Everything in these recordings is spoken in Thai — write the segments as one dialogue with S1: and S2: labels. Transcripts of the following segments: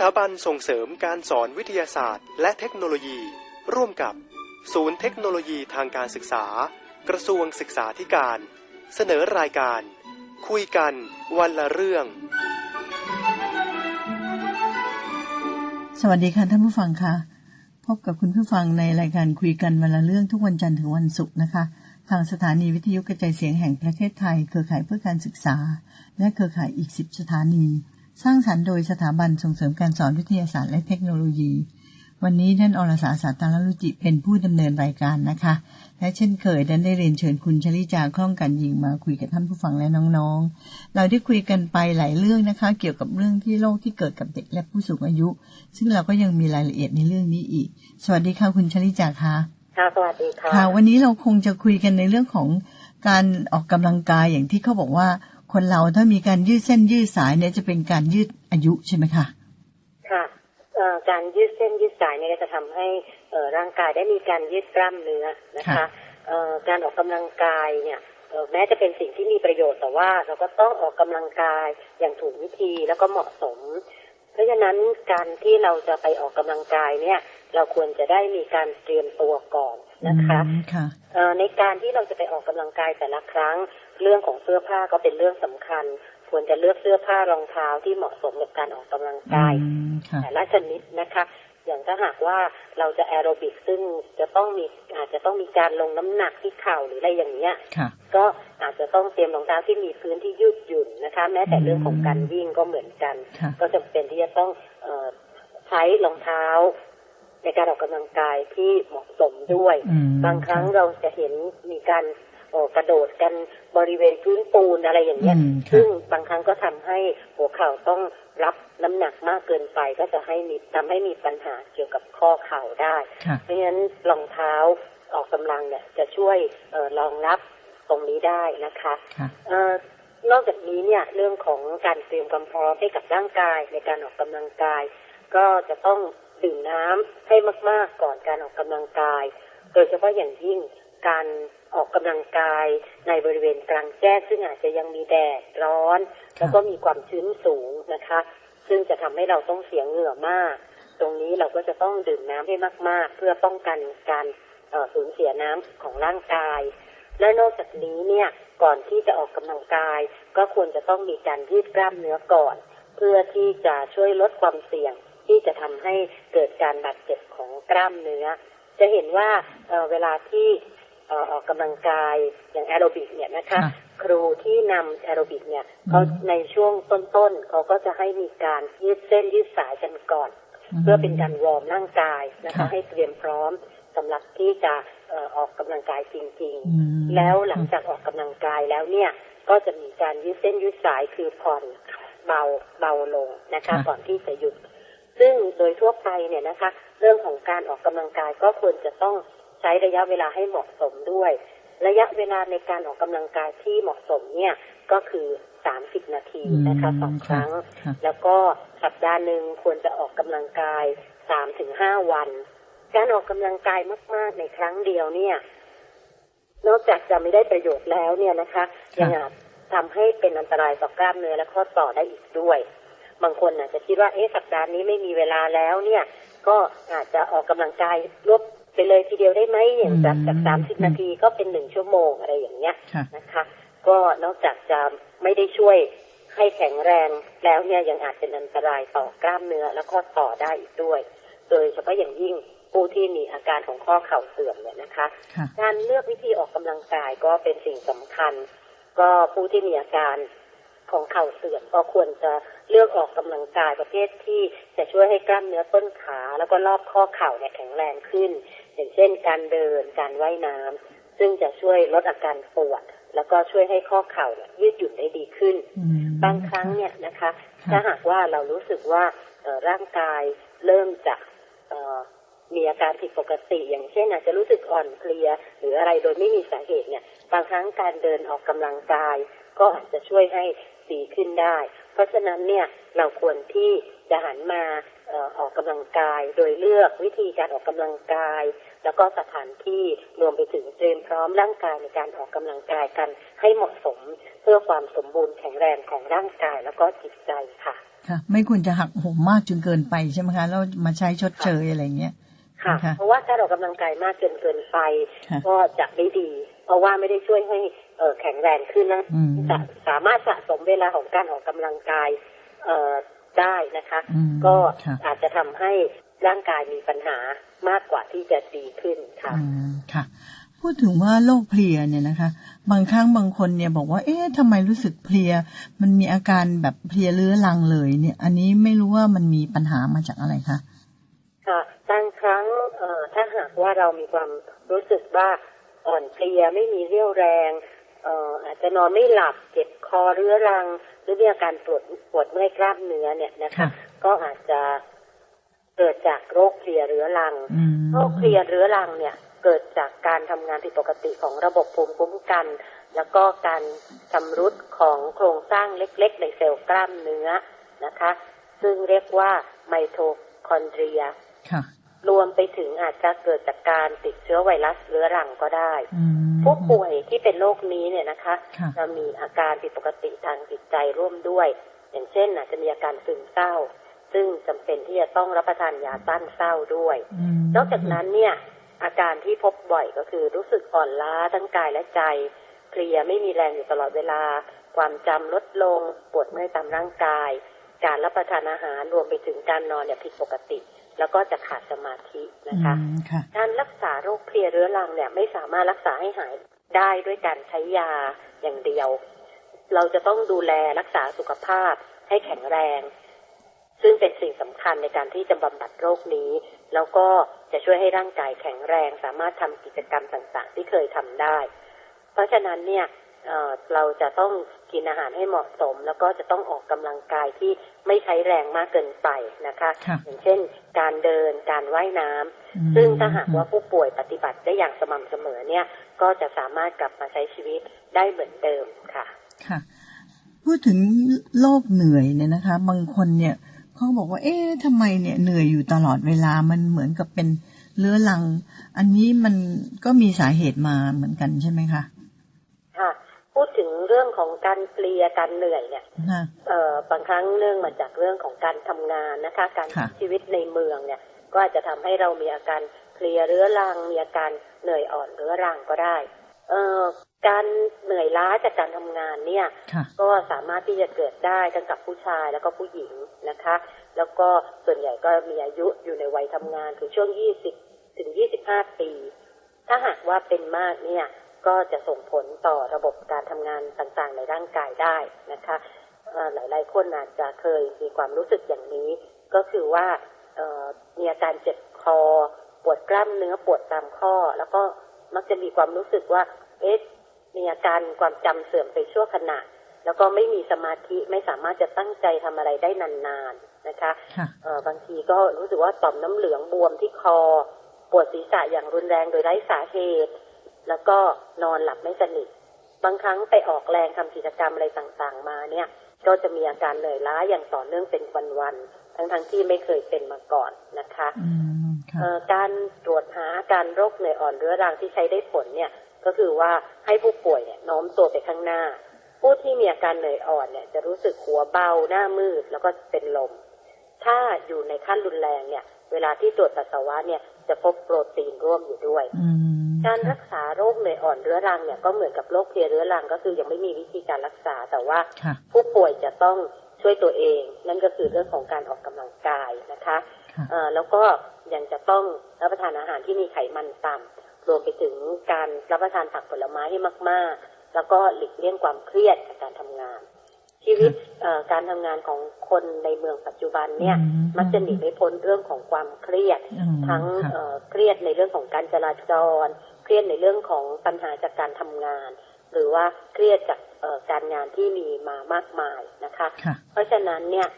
S1: ถาบันส่งเสริมการสอนวิทยาศาสตร์ และเทคโนโลยี ร่วมกับ ศูนย์เทคโนโลยีทางการศึกษา กระทรวงศึกษาธิการ เสนอรายการ คุยกันวันละเรื่อง
S2: สวัสดีค่ะท่านผู้ฟังค่ะ พบกับคุณผู้ฟังในรายการคุยกันวันละเรื่องทุกวันจันทร์ถึงวันศุกร์นะคะ ทางสถานีวิทยุกระจายเสียงแห่งประเทศไทย เครือข่ายเพื่อการศึกษา และเครือข่ายอีกสิบสถานี สร้างสรรค์โดยสถาบันส่งเสริมการสอนวิทยาศาสตร์และเทคโนโลยี วันนี้ท่านอรสาสาตารลุจิเป็นผู้ดำเนินรายการนะคะ และเช่นเคยดันได้เรียนเชิญคุณชลิจาคล่องกันยิงมาคุยกับท่านผู้ฟังและน้องๆ เราได้คุยกันไปหลายเรื่องนะคะ เกี่ยวกับเรื่องที่โรคที่เกิดกับเด็กและผู้สูงอายุ ซึ่งเราก็ยังมีรายละเอียดในเรื่องนี้อีก สวัสดีค่ะคุณชลิจาค่ะ
S3: ค่ะสวัสดีค่ะ
S2: ค่ะ วันนี้เราคงจะคุยกันในเรื่องของการออกกำลังกายอย่างที่เขาบอกว่า คนเราถ้ามีการยืดเส้นยืดสายเนี่ยจะเป็นการยืดอายุใช่ไหมคะ
S3: ค่ะเอ่อการยืดเส้นยืดสายเนี่ยก็จะทำให้เอ่อร่างกายได้มีการยืดกล้ามเนื้อนะคะ
S2: ค่ะ
S3: เอ่อการออกกำลังกายเนี่ยเอ่อแม้จะเป็นสิ่งที่มีประโยชน์แต่ว่า เราก็ต้องออกกำลังกายอย่างถูกวิธีแล้วก็เหมาะสม เพราะฉะนั้นการที่เราจะไปออกกำลังกายเนี่ย เราควรจะได้มีการเตรียมตัวก่อน นะคะ
S2: อืมค่ะ
S3: เอ่อในการที่เราจะไปออกกำลังกายแต่ละครั้ง เรื่องของเสื้อผ้าก็เป็นเรื่องสำคัญ ควรจะเลือกเสื้อผ้ารองเท้าที่เหมาะสมกับการออกกำลังกาย
S2: อืมค่ะ
S3: แต่ละชนิดนะคะ อย่างถ้าหากว่าเราจะแอโรบิกซึ่งจะต้องมีอาจจะต้องมีการลงน้ำหนักที่เข่าหรืออะไรอย่างเงี้ย
S2: ค่ะ
S3: ก็อาจจะต้องเตรียมรองเท้าที่มีพื้นที่ยืดหยุ่นนะคะ แม้แต่เรื่องของการวิ่งก็เหมือนกัน
S2: ค่ะ
S3: ก็จำเป็นที่จะต้องเออใช้รองเท้า ในการออกกำลังกายที่เหมาะสมด้วย
S2: อืม
S3: บางครั้งเราจะเห็นมีการเอ่อกระโดดกันบริเวณพื้นปูนอะไรอย่างเงี้ย
S2: อืมค่ะ
S3: ซึ่งบางครั้งก็ทำให้หัวเข่าต้องรับน้ำหนักมากเกินไปก็จะให้มีทำให้มีปัญหาเกี่ยวกับข้อเข่าได้
S2: ค่ะ
S3: เพราะฉะนั้นรองเท้าออกกำลังเนี่ยจะช่วยเออรองรับตรงนี้ได้นะคะ
S2: ค่ะ
S3: เอ่อนอกจากนี้เนี่ยเรื่องของการเตรียมความพร้อมให้กับร่างกายในการออกกำลังกาย ก็จะต้อง ดื่มน้ำให้มาก ๆ ก่อนการออกกำลังกาย โดยเฉพาะอย่างยิ่งการออกกำลังกายในบริเวณกลางแจ้งซึ่งอาจจะยังมีแดดร้อน แล้วก็มีความชื้นสูงนะคะ ซึ่งจะทำให้เราต้องเสียเหงื่อมาก ตรงนี้เราก็จะต้องดื่มน้ำให้มาก ๆ เพื่อป้องกันการเอ่อสูญเสียน้ำของร่างกาย และนอกจากนี้เนี่ยก่อนที่จะออกกำลังกาย ก็ควรจะต้องมีการยืดกล้ามเนื้อก่อน เพื่อที่จะช่วยลดความเสี่ยง ที่จะทำให้เกิดการบาดเจ็บของกล้ามเนื้อ จะเห็นว่าเอ่อเวลาที่เอ่อออกกำลังกายอย่างแอโรบิกเนี่ยนะคะ
S2: ค่ะ
S3: ครูที่นำแอโรบิกเนี่ยเขาในช่วงต้นๆเขาก็จะให้มีการยืดเส้นยืดสายกันก่อน เพื่อเป็นการวอร์มร่างกายนะคะ
S2: ค่ะ
S3: ให้เตรียมพร้อมสำหรับที่จะเอ่อออกกำลังกายจริง
S2: อืม
S3: ๆแล้วหลังจากออกกำลังกายแล้วเนี่ยก็จะมีการยืดเส้นยืดสายคือผ่อนเบาเบาลงนะคะ
S2: ค่ะ
S3: ก่อนที่จะหยุด ซึ่งโดยทั่วไปเนี่ยนะคะ เรื่องของการออกกำลังกายก็ควรจะต้องใช้ระยะเวลาให้เหมาะสมด้วย ระยะเวลาในการออกกำลังกายที่เหมาะสมเนี่ยก็คือ30นาทีนะคะสองครั้ง
S2: ค่ะ
S3: แล้วก็สัปดาห์หนึ่งควรจะออกกำลังกายสามถึงห้าวัน การออกกำลังกายมาก ๆ ในครั้งเดียวเนี่ย นอกจากจะไม่ได้ประโยชน์แล้วเนี่ยนะคะ
S2: ค่ะ
S3: ยังอาจทำให้เป็นอันตรายต่อกล้ามเนื้อและข้อต่อได้อีกด้วย บางคนอาจจะคิดว่าเอ๊ะสัปดาห์นี้ไม่มีเวลาแล้วเนี่ย ก็อาจจะออกกำลังกายรวบไปเลยทีเดียวได้ไหมอย่างจากจากสามสิบนาทีก็เป็นหนึ่งชั่วโมงอะไรอย่างเงี้ย
S2: ค่ะ
S3: นะคะ ก็นอกจากจะไม่ได้ช่วยให้แข็งแรงแล้วเนี่ยยังอาจเป็นอันตรายต่อกล้ามเนื้อและข้อต่อได้อีกด้วย โดยเฉพาะอย่างยิ่งผู้ที่มีอาการของข้อเข่าเสื่อมเนี่ยนะคะ
S2: ค่ะ
S3: การเลือกวิธีออกกำลังกายก็เป็นสิ่งสำคัญ ก็ผู้ที่มีอาการ ของเข่าเสื่อมก็ควรจะเลือกออกกำลังกายประเภทที่จะช่วยให้กล้ามเนื้อต้นขา แล้วก็รอบข้อเข่าเนี่ยแข็งแรงขึ้น อย่างเช่น การเดินการว่ายน้ำซึ่งจะช่วยลดอาการปวดแล้วก็ช่วยให้ข้อเข่าเนี่ยยืดหยุ่นได้ดีขึ้น
S2: อืม
S3: บางครั้งเนี่ยนะคะ
S2: ค่ะ
S3: ถ้าหากว่าเรารู้สึกว่าเอ่อร่างกายเริ่มจะเอ่อมีอาการผิดปกติ อย่างเช่นอาจจะรู้สึกอ่อนเพลีย หรืออะไรโดยไม่มีสาเหตุเนี่ย บางครั้งการเดินออกกำลังกาย ก็อาจจะช่วยให้ ดีขึ้นได้ เพราะฉะนั้นเนี่ยเราควรที่จะหันมาเอ่อออกกำลังกาย โดยเลือกวิธีการออกกำลังกาย แล้วก็สถานที่รวมไปถึงเตรียมพร้อมร่างกายในการออกกำลังกายกันให้เหมาะสมเพื่อความสมบูรณ์แข็งแรงของร่างกายแล้วก็จิตใจค่ะ
S2: ค่ะ ไม่ควรจะหักโหมมากจนเกินไปใช่ไหมคะแล้วมาใช้ชดเชยอะไรเงี้ย
S3: ค่ะ
S2: ค่ะ
S3: เพราะว่าการออกกำลังกายมากจนเกินไป
S2: ค่ะ
S3: ก็จะไม่ดี เพราะว่าไม่ได้ช่วยให้เอ่อ แข็งแรงขึ้นนะ
S2: อืม
S3: จะสามารถสะสมเวลาของการออกกำลังกายเอ่อได้นะคะ
S2: อืม
S3: ก็
S2: ค่ะ
S3: อาจจะทำให้ร่างกายมีปัญหามากกว่าที่จะดีขึ้นค่ะ
S2: อืมค่ะ พูดถึงว่าโรคเพลียเนี่ยนะคะ บางครั้งบางคนเนี่ยบอกว่า เอ๊ะทำไมรู้สึกเพลีย มันมีอาการแบบเพลียเรื้อรังเลยเนี่ย อันนี้ไม่รู้ว่ามันมีปัญหามาจากอะไรคะ
S3: ค่ะบางครั้งเอ่อถ้าหากว่าเรามีความรู้สึกว่าอ่อนเพลียไม่มีเรี่ยวแรงเอ่ออาจจะนอนไม่หลับเจ็บคอเรื้อรัง หรือมีอาการปวดปวดเมื่อยกล้ามเนื้อเนี่ยนะคะ
S2: ค่ะ
S3: ก็อาจจะเกิดจากโรคเพลียเรื้อรัง
S2: อืม
S3: โรคเพลียเรื้อรังเนี่ยเกิดจากการทำงานผิดปกติของระบบภูมิคุ้มกัน แล้วก็การชำรุดของโครงสร้างเล็ก ๆ ในเซลล์กล้ามเนื้อนะคะ ซึ่งเรียกว่าไมโทคอนเดรีย
S2: ค่ะ
S3: รวมไปถึงอาจจะเกิดจากการติดเชื้อไวรัสเรื้อรังก็ได้
S2: อืม
S3: ผู้ป่วยที่เป็นโรคนี้เนี่ยนะคะ
S2: ค่ะ
S3: จะมีอาการผิดปกติทางจิตใจร่วมด้วย อย่างเช่นอาจจะมีอาการซึมเศร้า ซึ่งจำเป็นที่จะต้องรับประทานยาต้านเศร้าด้วย
S2: ม
S3: นอกจากนั้นเนี่ย อาการที่พบบ่อยก็คือรู้สึกอ่อนล้าทั้งกายและใจ เพลียไม่มีแรงอยู่ตลอดเวลา ความจำลดลงปวดเมื่อยตามร่างกาย การรับประทานอาหารรวมไปถึงการนอนเนี่ยผิดปกติ แล้วก็จะขาดสมาธินะคะ
S2: อืมค่ะ
S3: การรักษาโรคเพลียเรื้อรังเนี่ยไม่สามารถรักษาให้หายได้ด้วยการใช้ยาอย่างเดียว เราจะต้องดูแลรักษาสุขภาพให้แข็งแรง ซึ่งเป็นสิ่งสำคัญในการที่จะบำบัดโรคนี้ แล้วก็จะช่วยให้ร่างกายแข็งแรง สามารถทำกิจกรรมต่างๆ ที่เคยทำได้ เพราะฉะนั้นเนี่ย เอ่อเราจะต้องกินอาหารให้เหมาะสม แล้วก็จะต้องออกกำลังกายที่ไม่ใช้แรงมากเกินไปนะคะ
S2: ค่ะ
S3: อย่างเช่น การเดินการว่ายน้ำ
S2: อืม
S3: ซึ่งถ้าหากว่าผู้ป่วยปฏิบัติได้อย่างสม่ำเสมอเนี่ย ก็จะสามารถกลับมาใช้ชีวิตได้เหมือนเดิมค่ะ
S2: ค่ะ พูดถึงโรคเหนื่อยเนี่ยนะคะ บางคนเนี่ยเขาบอกว่า เอ๊ะทำไมเนี่ยเหนื่อยอยู่ตลอดเวลามันเหมือนกับเป็นเรื้อรัง อันนี้มันก็มีสาเหตุมาเหมือนกันใช่ไหมคะ
S3: ค่ะพูดถึงเรื่องของการเพลียการเหนื่อยเนี่ย
S2: ค่ะ
S3: เอ่อบางครั้งเนื่องมาจากเรื่องของการทำงานนะคะ การ
S2: ค่ะ
S3: ใช้ชีวิตในเมืองเนี่ย ก็อาจจะทำให้เรามีอาการเพลียเรื้อรังมีอาการเหนื่อยอ่อนเรื้อรังก็ได้เอ่อการเหนื่อยล้าจากการทำงานเนี่ย
S2: ค่ะ
S3: ก็สามารถที่จะเกิดได้ทั้งกับผู้ชายแล้วก็ผู้หญิงนะคะ แล้วก็ส่วนใหญ่ก็มีอายุอยู่ในวัยทำงานคือช่วง20ถึง25ปี ถ้าหากว่าเป็นมากเนี่ย ก็จะส่งผลต่อระบบการทำงานต่างๆ ในร่างกายได้นะคะเอ่อหลายๆคนอาจจะเคยมีความรู้สึกอย่างนี้ ก็คือว่าเอ่อมีอาการเจ็บคอ ปวดกล้ามเนื้อปวดตามข้อ แล้วก็มักจะมีความรู้สึกว่าเอ๊ะมีอาการความจำเสื่อมไปชั่วขณะ แล้วก็ไม่มีสมาธิไม่สามารถจะตั้งใจทำอะไรได้นานๆนะคะ
S2: ค่ะ
S3: เอ่อบางทีก็รู้สึกว่าต่อมน้ำเหลืองบวมที่คอ ปวดศีรษะอย่างรุนแรงโดยไร้สาเหตุ แล้วก็นอนหลับไม่สนิท บางครั้งไปออกแรงทำกิจกรรมอะไรต่างๆ มาเนี่ย ก็จะมีอาการเหนื่อยล้าอย่างต่อเนื่องเป็นวันๆ ทั้งๆที่ไม่เคยเป็นมาก่อนนะคะ
S2: อืมค่ะ
S3: เอ่อการตรวจหาอาการโรคเหนื่อยอ่อนเรื้อรังที่ใช้ได้ผลเนี่ย ก็คือว่าให้ผู้ป่วยเนี่ยโน้มตัวไปข้างหน้า ผู้ที่มีอาการเหนื่อยอ่อนเนี่ย จะรู้สึกหัวเบาหน้ามืดแล้วก็เป็นลม ถ้าอยู่ในขั้นรุนแรงเนี่ย เวลาที่ตรวจปัสสาวะเนี่ย จะพบโปรตีนร่วมอยู่ด้วย
S2: อืม
S3: การ
S2: ค่ะ
S3: รักษาโรคเหนื่อยอ่อนเรื้อรังเนี่ยก็เหมือนกับโรคเพลียเรื้อรังก็คือยังไม่มีวิธีการรักษาแต่ว่า
S2: ค่ะ
S3: ผู้ป่วยจะต้องช่วยตัวเอง นั่นก็คือเรื่องของการออกกำลังกายนะคะ
S2: ค่ะ
S3: เอ่อแล้วก็ยังจะต้องรับประทานอาหารที่มีไขมันต่ำรวมไปถึงการรับประทานผักผลไม้ให้มาก ๆ แล้วก็หลีกเลี่ยงความเครียดจากการทำงาน ชีวิตเอ่อการทำงานของคนในเมืองปัจจุบันเนี่ย
S2: อืม
S3: มักจะหนีไม่พ้นเรื่องของความเครียด
S2: อืม
S3: ทั้ง
S2: ค่ะ
S3: เอ่อเครียดในเรื่องของการจราจร เครียดในเรื่องของปัญหาจากการทำงาน หรือว่าเครียดจากเอ่อการงานที่มีมามากมายนะคะ
S2: ค่ะ
S3: เพราะฉะนั้นเนี่ย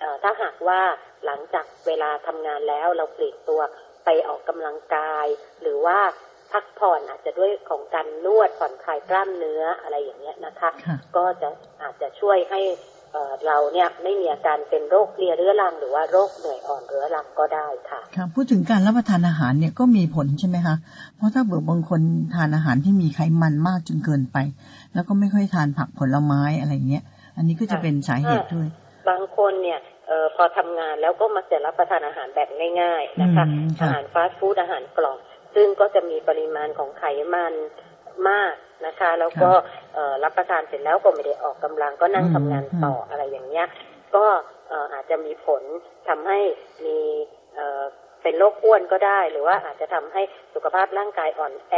S3: เอ่อถ้าหากว่าหลังจากเวลาทำงานแล้วเราปลีกตัวไปออกกำลังกาย หรือว่า พักผ่อนอาจจะด้วยของการนวดผ่อนคลายกล้ามเนื้ออะไรอย่างเงี้ยนะคะ
S2: ค่ะ
S3: ก็จะอาจจะช่วยให้เอ่อเราเนี่ยไม่มีอาการเป็นโรคเพลียเรื้อรังหรือว่าโรคเหนื่อยอ่อนเรื้อรังก็ได้ค่ะ
S2: ค่ะพูดถึงการรับประทานอาหารเนี่ยก็มีผลใช่ไหมคะเพราะถ้าเบื่อบางคนทานอาหารที่มีไขมันมากจนเกินไป แล้วก็ไม่ค่อยทานผักผลไม้อะไรเงี้ยอันนี้ก็จะเป็นสาเหตุด้วย
S3: บางคนเนี่ยเออพอทำงานแล้วก็มักจะรับประทานอาหารแบบง่าย ๆ นะคะ
S2: อืมค่ะ
S3: อาหารฟาสต์ฟู้ดอาหารกล่อง ซึ่งก็จะมีปริมาณของไขมันมากนะคะ แล้วก็เอ่อรับประทานเสร็จแล้วก็ไม่ได้ออกกำลังก็นั่งทำงานต่ออะไรอย่างเงี้ย ก็เอ่ออาจจะมีผลทำให้มีเอ่อเป็นโรคอ้วนก็ได้ หรือว่าอาจจะทำให้สุขภาพร่างกายอ่อนแอ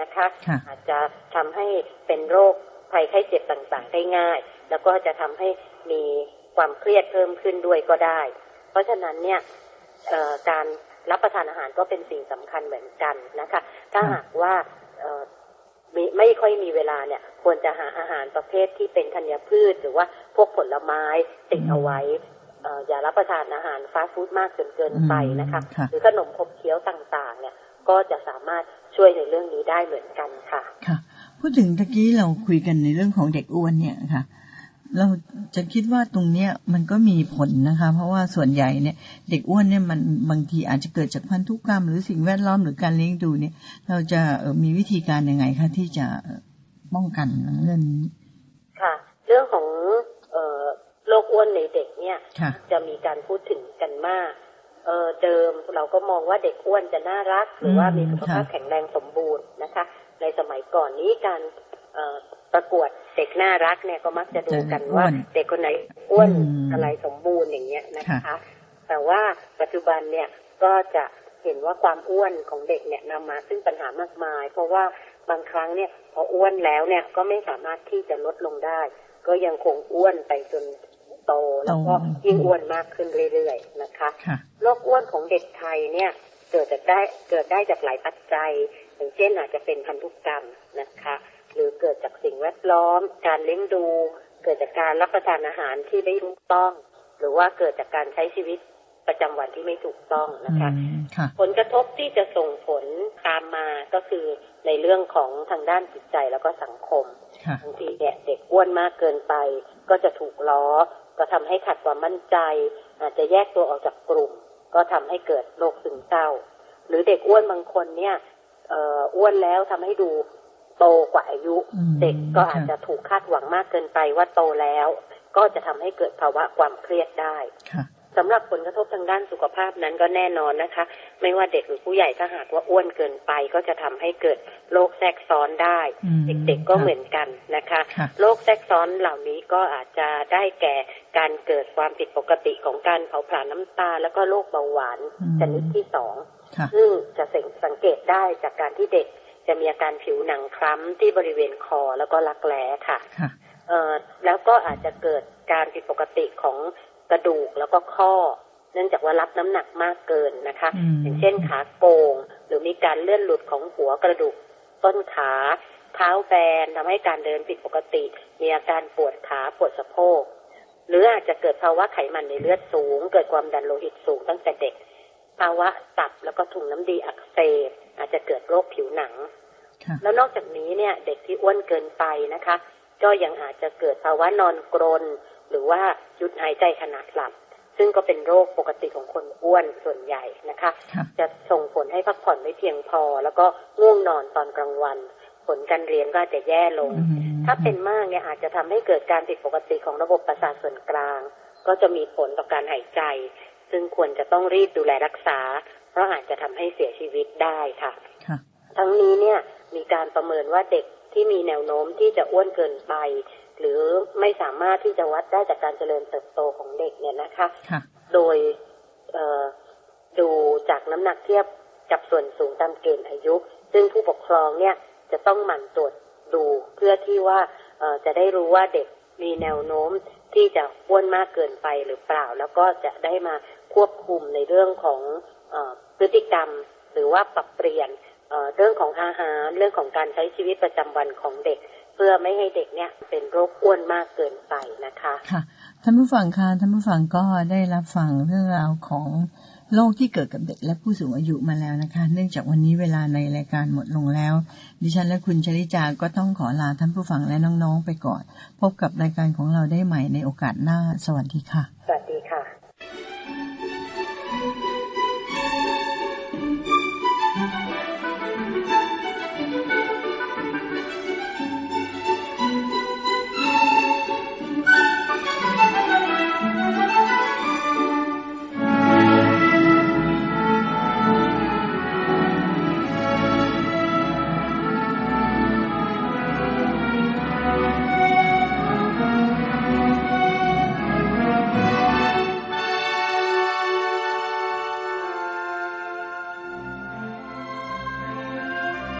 S3: นะคะ
S2: ค่ะ
S3: อาจจะทำให้เป็นโรคภัยไข้เจ็บต่างๆ ได้ง่าย แล้วก็จะทำให้มีความเครียดเพิ่มขึ้นด้วยก็ได้ เพราะฉะนั้นเนี่ยเอ่อ การรับประทานอาหารก็เป็นสิ่งสำคัญเหมือนกันนะคะ ถ้าหากว่าเอ่อมีไม่ค่อยมีเวลาเนี่ย ควรจะหาอาหารประเภทที่เป็นธัญพืช หรือว่าพวกผลไม้ติดเอาไว้เอ่ออย่ารับประทานอาหารฟาสต์ฟู้ดมากจนเกินไปนะคะ
S2: อืมค่ะ
S3: หรือขนมขบเคี้ยวต่างๆ เนี่ยก็จะสามารถช่วยในเรื่องนี้ได้เหมือนกันค่ะ
S2: ค่ะ พูดถึงตะกี้เราคุยกันในเรื่องของเด็กอ้วนเนี่ยค่ะ เราจะคิดว่าตรงเนี้ยมันก็มีผลนะคะ เพราะว่าส่วนใหญ่เนี่ย เด็กอ้วนเนี่ยมันบางทีอาจจะเกิดจากพันธุกรรม หรือสิ่งแวดล้อมหรือการเลี้ยงดูเนี่ย เราจะเอ่อมีวิธีการยังไงคะที่จะเอ่อป้องกันเรื่องนี้
S3: ค่ะ เรื่องของเอ่อโรคอ้วนในเด็กเนี่ย
S2: ค่ะ
S3: จะมีการพูดถึงกันมากเออเดิมเราก็มองว่าเด็กอ้วนจะน่ารัก หรือว่ามีสุขภาพ
S2: ค่ะ
S3: แข็งแรงสมบูรณ์นะคะ ในสมัยก่อนนี้การเอ่อประกวด เด็กน่ารักเนี่ยก็มักจะดูกันว่าเด็กคนไหนอ้วนอะไรสมบูรณ์อย่างเงี้ยนะคะ แต่ว่าปัจจุบันเนี่ยก็จะเห็นว่าความอ้วนของเด็กเนี่ยนำมาซึ่งปัญหามากมาย เพราะว่าบางครั้งเนี่ยพออ้วนแล้วเนี่ยก็ไม่สามารถที่จะลดลงได้ ก็ยังคงอ้วนไปจนโตแล้วก็ยิ่งอ้วนมากขึ้นเรื่อยๆนะคะ
S2: ค่ะ
S3: โรคอ้วนของเด็กไทยเนี่ยเกิดจากได้เกิดได้จากหลายปัจจัย อย่างเช่นอาจจะเป็นพันธุกรรมนะคะ หรือเกิดจากสิ่งแวดล้อม การเลี้ยงดู เกิดจากการรับประทานอาหารที่ไม่ถูกต้อง หรือว่าเกิดจากการใช้ชีวิตประจำวันที่ไม่ถูกต้องนะคะ
S2: อืมค่ะ
S3: ผลกระทบที่จะส่งผลตามมาก็คือในเรื่องของทางด้านจิตใจแล้วก็สังคม
S2: ค่ะ
S3: บางทีเนี่ยเด็กอ้วนมากเกินไป ก็จะถูกล้อ ก็ทำให้ขาดความมั่นใจ อาจจะแยกตัวออกจากกลุ่ม ก็ทำให้เกิดโรคซึมเศร้า หรือเด็กอ้วนบางคนเนี่ยเอ่ออ้วนแล้วทำให้ดู โตกว่าอายุ
S2: อืม
S3: เด็กก็อาจ
S2: ค่ะ
S3: จะถูกคาดหวังมากเกินไปว่าโตแล้ว ก็จะทำให้เกิดภาวะความเครียดได้
S2: ค่ะ
S3: สำหรับผลกระทบทางด้านสุขภาพนั้นก็แน่นอนนะคะ ไม่ว่าเด็กหรือผู้ใหญ่ถ้าหากว่าอ้วนเกินไปก็จะทำให้เกิดโรคแทรกซ้อนได้
S2: อืม
S3: เด็กๆก็
S2: ค่ะ
S3: เหมือนกันนะคะ
S2: ค่ะ
S3: โรคแทรกซ้อนเหล่านี้ก็อาจจะได้แก่การเกิดความผิดปกติของการเผาผลาญน้ำตาลแล้วก็โรคเบาหวาน
S2: อืม
S3: ชนิดที่สอง
S2: ค่ะ
S3: ซึ่งจะสังเกตได้จากการที่เด็ก จะมีอาการผิวหนังคล้ำที่บริเวณคอแล้วก็รักแร้ค่ะ
S2: ค่ะ
S3: เอ่อแล้วก็อาจจะเกิดการผิดปกติของกระดูกแล้วก็ข้อ เนื่องจากว่ารับน้ำหนักมากเกินนะคะ
S2: อืม
S3: อย่างเช่นขาโกง หรือมีการเลื่อนหลุดของหัวกระดูกต้นขา เท้าแบนทำให้การเดินผิดปกติ มีอาการปวดขาปวดสะโพก หรืออาจจะเกิดภาวะไขมันในเลือดสูง เกิดความดันโลหิตสูงตั้งแต่เด็ก ภาวะตับแล้วก็ถุงน้ำดีอักเสบอาจจะเกิดโรคผิวหนัง
S2: ค่ะ
S3: แล้วนอกจากนี้เนี่ย เด็กที่อ้วนเกินไปนะคะ ก็ยังอาจจะเกิดภาวะนอนกรน หรือว่าหยุดหายใจขณะหลับ ซึ่งก็เป็นโรคปกติของคนอ้วนส่วนใหญ่นะคะ
S2: ค่ะ
S3: จะส่งผลให้พักผ่อนไม่เพียงพอ แล้วก็ง่วงนอนตอนกลางวัน ผลการเรียนก็อาจจะแย่ลง
S2: อืม
S3: ถ้าเป็นมากเนี่ยอาจจะทำให้เกิดการผิดปกติของระบบประสาทส่วนกลาง ก็จะมีผลต่อการหายใจ ซึ่งควรจะต้องรีบดูแลรักษา เพราะอาจจะทำให้เสียชีวิตได้ค่ะ
S2: ค่ะ
S3: ทั้งนี้เนี่ยมีการประเมินว่าเด็กที่มีแนวโน้มที่จะอ้วนเกินไป หรือไม่สามารถที่จะวัดได้จากการเจริญเติบโตของเด็กเนี่ยนะคะ
S2: ค่ะ
S3: โดยเอ่อดูจากน้ำหนักเทียบกับส่วนสูงตามเกณฑ์อายุ ซึ่งผู้ปกครองเนี่ยจะต้องหมั่นตรวจดูเพื่อที่ว่าเอ่อจะได้รู้ว่าเด็กมีแนวโน้มที่จะอ้วนมากเกินไปหรือเปล่า แล้วก็จะได้มา ควบคุมในเรื่องของเออพฤติกรรม หรือว่าปรับเปลี่ยนเอ่อเรื่องของอาหาร เรื่องของการใช้ชีวิตประจำวันของเด็ก เพื่อไม่ให้เด็กเนี่ยเป็นโรคอ้วนมากเกินไปนะคะ
S2: ค่ะท่านผู้ฟังคะท่านผู้ฟังก็ได้รับฟังเรื่องราวของโรคที่เกิดกับเด็กและผู้สูงอายุมาแล้วนะคะ เนื่องจากวันนี้เวลาในรายการหมดลงแล้ว ดิฉันและคุณชลิจาก็ต้องขอลาท่านผู้ฟังและน้องๆไปก่อน พบกับรายการของเราได้ใหม่ในโอกาสหน้า สวัสดีค่ะ
S3: สวัสดี